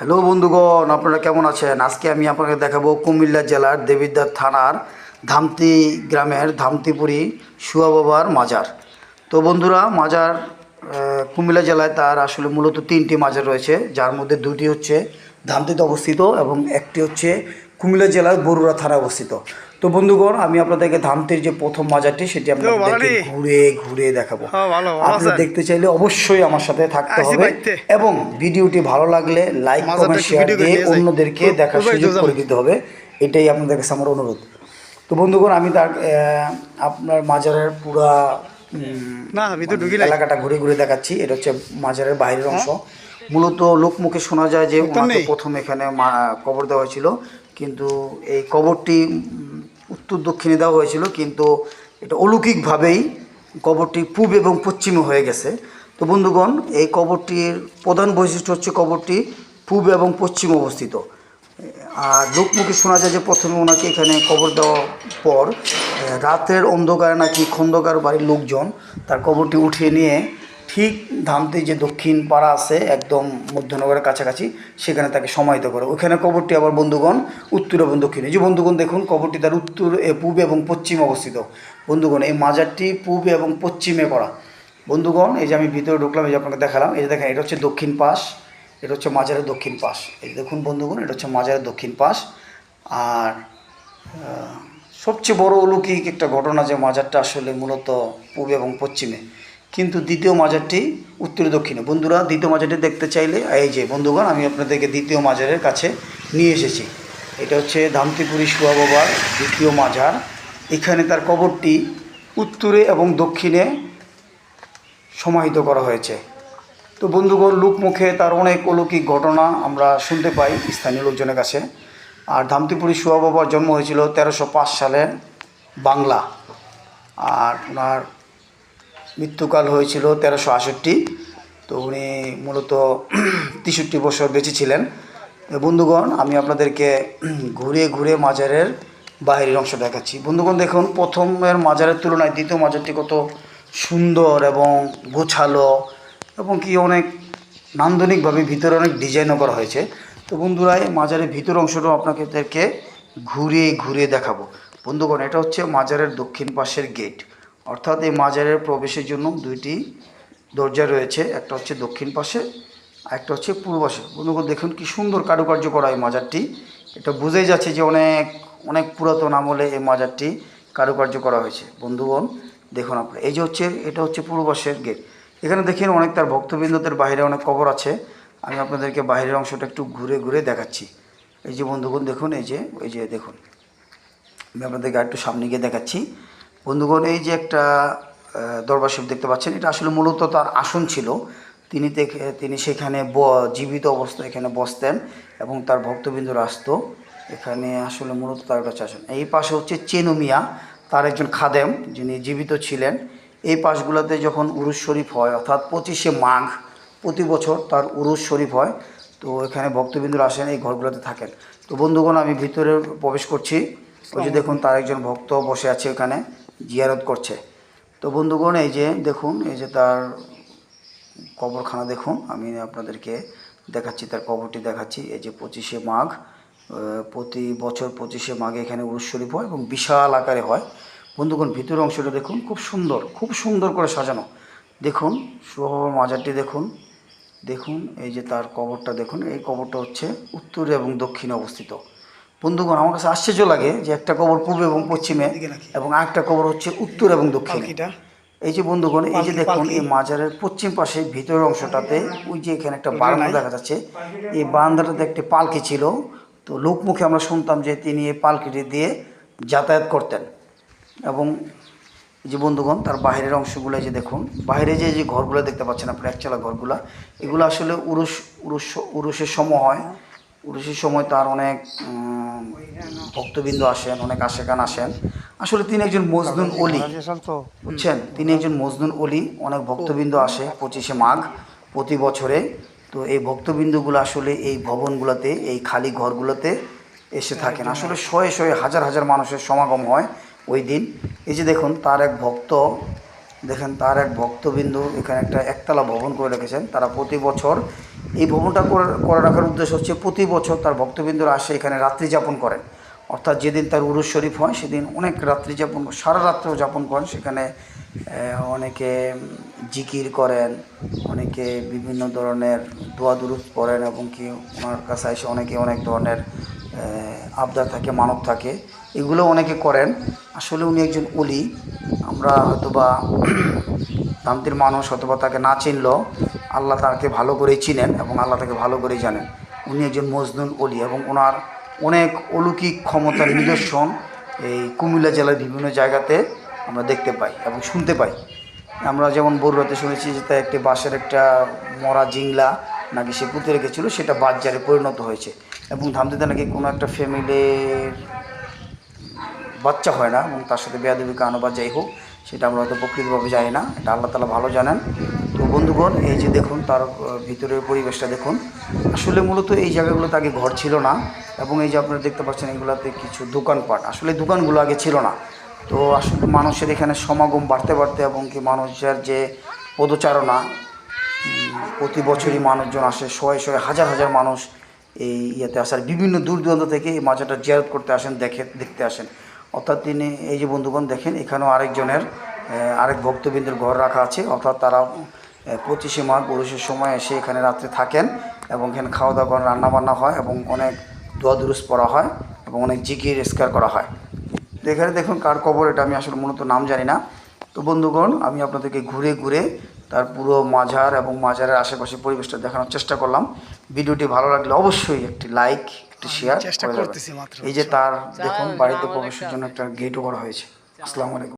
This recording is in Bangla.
হ্যালো বন্ধুগণ, আপনারা কেমন আছেন? আজকে আমি আপনাকে দেখাবো কুমিল্লা জেলার দেবিদ্বার থানার ধামতি গ্রামের ধামতিপুরি শুয়া বাবার মাজার। তো বন্ধুরা, মাজার কুমিল্লা জেলায় তার আসলে মূলত তিনটি মাজার রয়েছে, যার মধ্যে দুটি হচ্ছে ধামতিতে অবস্থিত এবং একটি হচ্ছে কুমিল্লা জেলার বরুড়া থানায় অবস্থিত। তো বন্ধুগণ আমি আপনাদেরকে ধামতির যে প্রথম মাজারটি সেটি আপনাদেরকে ঘুরে ঘুরে দেখাবো। হ্যাঁ, আপনারা দেখতে চাইলে অবশ্যই আমার সাথে থাকতে হবে। এবং ভিডিওটি ভালো লাগলে লাইক কমেন্ট শেয়ার দিয়ে অন্যদেরকে দেখার সুযোগ করে দিতে হবে। এটাই আপনাদের কাছে আমার অনুরোধ। তো বন্ধুগণ আমি তার আপনার মাজারের পুরা না আমি তো ঢুকি এলাকাটা ঘুরে ঘুরে দেখাচ্ছি। এটা হচ্ছে মাজারের বাইরের অংশ। মূলত লোকমুখে শোনা যায় যে প্রথম এখানে কবর দেওয়া হয়েছিল। কিন্তু এই কবরটি উত্তর দক্ষিণে দেওয়া হয়েছিল, কিন্তু এটা অলৌকিকভাবেই কবরটি পূব এবং পশ্চিমে হয়ে গেছে। তো বন্ধুগণ, এই কবরটির প্রধান বৈশিষ্ট্য হচ্ছে কবরটি পূব এবং পশ্চিমে অবস্থিত। আর লোকমুখে শোনা যায় যে প্রথমে ওনাকে এখানে কবর দেওয়ার পর, রাতের অন্ধকারে নাকি খন্দকার বাড়ির লোকজন তার কবরটি উঠিয়ে নিয়ে ঠিক ধামতে যে দক্ষিণ পাড়া আছে, একদম মধ্যনগরের কাছাকাছি, সেখানে তাকে সমাহিত করে। ওখানে কবরটি আবার বন্ধুগণ উত্তর এবং দক্ষিণে। যে বন্ধুগণ দেখুন, কবরটি তার উত্তর পূবে এবং পশ্চিমে অবস্থিত। বন্ধুগণ, এই মাজারটি পূবে এবং পশ্চিমে করা। বন্ধুগণ, এই যে আমি ভিতরে ঢুকলাম, এই যে আপনাকে দেখালাম, এই যে দেখেন, এটা হচ্ছে দক্ষিণ পাশ, এটা হচ্ছে মাজারের দক্ষিণ পাশ। এই যে দেখুন বন্ধুগণ, এটা হচ্ছে মাজারের দক্ষিণ পাশ। আর সবচেয়ে বড় অলৌকিক একটা ঘটনা যে মাজারটা আসলে মূলত পূবে এবং পশ্চিমে। কিন্তু দ্বিতীয় মাজারটি উত্তর দক্ষিণে। বন্ধুরা, দ্বিতীয় মাজারটি দেখতে চাইলে, এই যে বন্ধুগণ, আমি আপনাদেরকে দ্বিতীয় মাজারের কাছে নিয়ে এসেছি। এটা হচ্ছে ধামতিপুরি শুয়া বাবার দ্বিতীয় মাজার। এখানে তার কবরটি উত্তরে এবং দক্ষিণে সমাহিত করা হয়েছে। তো বন্ধুগণ, লোকমুখে তার অনেক অলৌকিক ঘটনা আমরা শুনতে পাই স্থানীয় লোকজনের কাছে। আর ধামতিপুরি সুয়া বাবার জন্ম হয়েছিল তেরোশো সালে বাংলা। আর ওনার মৃত্যুকাল হয়েছিল তেরোশো আষট্টি। তো উনি মূলত তেষট্টি বছর বেঁচে ছিলেন। বন্ধুগণ, আমি আপনাদেরকে ঘুরে ঘুরে মাজারের বাইরের অংশ দেখাচ্ছি। বন্ধুগণ, দেখুন, প্রথমের মাজারের তুলনায় দ্বিতীয় মাজারটি কত সুন্দর এবং গোছালো এবং কি অনেক নান্দনিকভাবে ভিতরে অনেক ডিজাইনও করা হয়েছে। তো বন্ধুরা, এই মাজারের ভিতর অংশটাও আপনাদেরকে ঘুরে ঘুরে দেখাবো। বন্ধুগণ, এটা হচ্ছে মাজারের দক্ষিণ পাশের গেট। অর্থাৎ এই মাজারের প্রবেশের জন্য দুইটি দরজা রয়েছে, একটা হচ্ছে দক্ষিণ পাশে আর একটা হচ্ছে পূর্ব পাশে। বন্ধুগণ, দেখুন কি সুন্দর কারুকার্য করা এই মাজারটি। এটা বোঝাই যাচ্ছে যে অনেক অনেক পুরাতন আমলে এই মাজারটি কারুকার্য করা হয়েছে। বন্ধুগণ, দেখুন আপনার, এই যে হচ্ছে, এটা হচ্ছে পূর্ব পাশের গেট। এখানে দেখেন অনেক তার ভক্তবৃন্দদের বাইরে অনেক কবর আছে। আমি আপনাদেরকে বাইরের অংশটা একটু ঘুরে ঘুরে দেখাচ্ছি। এই যে বন্ধুগণ, দেখুন এই যে এই যে দেখুন, আমি আপনাদেরকে একটু সামনে গিয়ে দেখাচ্ছি। বন্ধুগণ এই যে একটা দরবার শরীফ দেখতে পাচ্ছেন এটা আসলে মূলত তার আসন ছিল। তিনি দেখে তিনি সেখানে ব- জীবিত অবস্থায় এখানে বসতেন এবং তার ভক্তবৃন্দরা আসতো। এখানে আসলে মূলত তার কাছে আসেন। এই পাশে হচ্ছে চেনু মিয়া তার একজন খাদেম যিনি জীবিত ছিলেন। এই পাশগুলোতে যখন উরুস শরীফ হয় অর্থাৎ পঁচিশে মাঘ প্রতি বছর তার উরুস শরীফ হয়। তো এখানে ভক্তবৃন্দরা আসেন এই ঘরগুলোতে থাকেন। তো বন্ধুগণ আমি ভিতরে প্রবেশ করছি। ওই যে দেখুন তার একজন ভক্ত বসে আছে ওখানে জিয়ারত করছে। তো বন্ধুগণ, এই যে দেখুন, এই যে তার কবরখানা দেখুন, আমি আপনাদেরকে দেখাচ্ছি, তার কবরটি দেখাচ্ছি, এই যে পঁচিশে মাঘ প্রতি বছর পঁচিশে মাঘে এখানে উরুস শরীফ হয় এবং বিশাল আকারে হয়। বন্ধুগণ, ভিতরের অংশটা দেখুন, খুব সুন্দর খুব সুন্দর করে সাজানো। দেখুন সুবাবার মাজারটি দেখুন দেখুন, এই যে তার কবরটা দেখুন, এই কবরটা হচ্ছে উত্তরে এবং দক্ষিণে অবস্থিত। বন্ধুগণ আমার কাছে আশ্চর্য লাগে যে একটা কবর পূর্বে এবং পশ্চিমে এবং আরেকটা কবর হচ্ছে উত্তর এবং দক্ষিণে। এই যে বন্ধুগণ এই যে দেখুন এই মাজারের পশ্চিম পাশে ভিতরের অংশটাতে ওই যে এখানে একটা বারান্দা দেখা যাচ্ছে। এই বারান্দাটাতে একটি পালকি ছিল। তো লোকমুখে আমরা শুনতাম যে তিনি এই পালকিটি দিয়ে যাতায়াত করতেন। এবং যে বন্ধুগণ তার বাইরের অংশগুলো যে দেখুন বাইরে যে যে ঘরগুলো দেখতে পাচ্ছেন আপনার একচালা ঘরগুলো এগুলো আসলে উরুষ উরুষ উরুষের সময় হয়। উরুষের সময় তার অনেক ভক্তবৃন্দ আসেন, অনেক আশেকান আসেন। আসলে তিনি একজন মজদুন অলি, বুঝছেন? তিনি একজন মজদুন অলি, অনেক ভক্তবৃন্দ আসে পঁচিশে মাঘ প্রতি বছরে। তো এই ভক্তবৃন্দগুলো আসলে এই ভবনগুলোতে, এই খালি ঘরগুলোতে এসে থাকেন। আসলে শয়ে শয়ে হাজার হাজার মানুষের সমাগম হয় ওই দিন। এই যে দেখুন, তার এক ভক্ত, দেখেন, তার এক ভক্তবিন্দু এখানে একটা একতলা ভবন করে রেখেছেন। তারা প্রতি বছর এই ভবনটা করে- রাখার উদ্দেশ্য হচ্ছে প্রতি বছর তার ভক্তবৃন্দরা আসে এখানে রাত্রি যাপন করেন। অর্থাৎ যেদিন তার উরুস শরীফ হয়, সেদিন অনেক রাত্রি যাপন, সারা রাত্রেও যাপন করেন। সেখানে অনেকে জিকির করেন, অনেকে বিভিন্ন ধরনের দোয়া দুরুদ করেন এবং কি ওনার কাছে এসে অনেকে অনেক ধরনের আবদার থাকে, মানব থাকে, এগুলো অনেকে করেন। আসলে উনি একজন অলি আমরা হয়তোবা দামতির মানুষ অথবা তাকে না চিনলেও আল্লাহ তাকে ভালো করেই চিনেন এবং আল্লাহ তাকে ভালো করেই জানেন। উনি একজন মজনুন অলি এবং ওনার অনেক অলৌকিক ক্ষমতার নিদর্শন এই কুমিল্লা জেলার বিভিন্ন জায়গাতে আমরা দেখতে পাই এবং শুনতে পাই। আমরা যেমন বরুড়াতে শুনেছি যে একটি বাঁশের একটা মরা জিংলা নাকি সে পুঁতে রেখেছিল, সেটা বাজারে পরিণত হয়েছে। এবং ধামতিতে নাকি কোনো একটা ফ্যামিলির বাচ্চা হয় না এবং তার সাথে বেয়াদবি কানো বা যাই হোক, সেটা আমরা হয়তো প্রকৃতভাবে জানি না। এটা আল্লাহ তালা ভালো জানেন। তো বন্ধুগণ, এই যে দেখুন তার ভিতরের পরিবেশটা দেখুন। আসলে মূলত এই জায়গাগুলোতে আগে ঘর ছিল না এবং এই যে আপনারা দেখতে পাচ্ছেন এগুলোতে কিছু দোকানপাট। আসলে দোকানগুলো আগে ছিল না। তো আসলে মানুষের এখানে সমাগম বাড়তে বাড়তে এবং কি মানুষের যে পদচারণা প্রতি বছরই মানুষজন আসে, শয়ে শয়ে হাজার হাজার মানুষ এই ইয়েতে আসার বিভিন্ন দূর দূরান্ত থেকে এই মাজাটা জিয়ারত করতে আসেন, দেখে, দেখতে আসেন। অর্থাৎ তিনি, এই যে বন্ধুগণ দেখেন, এখানেও আরেকজনের আরেক ভক্তবৃন্দের ঘর রাখা আছে। অর্থাৎ তারা পঁচিশে মাঘ পুরুষের সময় এসে এখানে রাত্রে থাকেন এবং এখানে খাওয়া দাওয়া করেন, রান্নাবান্না হয় এবং অনেক দোয়া দুরুস পড়া হয় এবং অনেক জিকির স্কার করা হয়। এখানে দেখুন কার কবর, এটা আমি আসলে মূলত নাম জানি না। তো বন্ধুগণ আমি আপনাদেরকে ঘুরে ঘুরে তার পুরো মাঝার এবং মাঝারের আশেপাশে পরিবেশটা দেখানোর চেষ্টা করলাম। ভিডিওটি ভালো লাগলে অবশ্যই একটি লাইক একটি শেয়ার চেষ্টা করতেছি এই যে তার দেখুন বাড়িতে প্রবেশের জন্য একটা গেটও করা হয়েছে। আসসালামু আলাইকুম।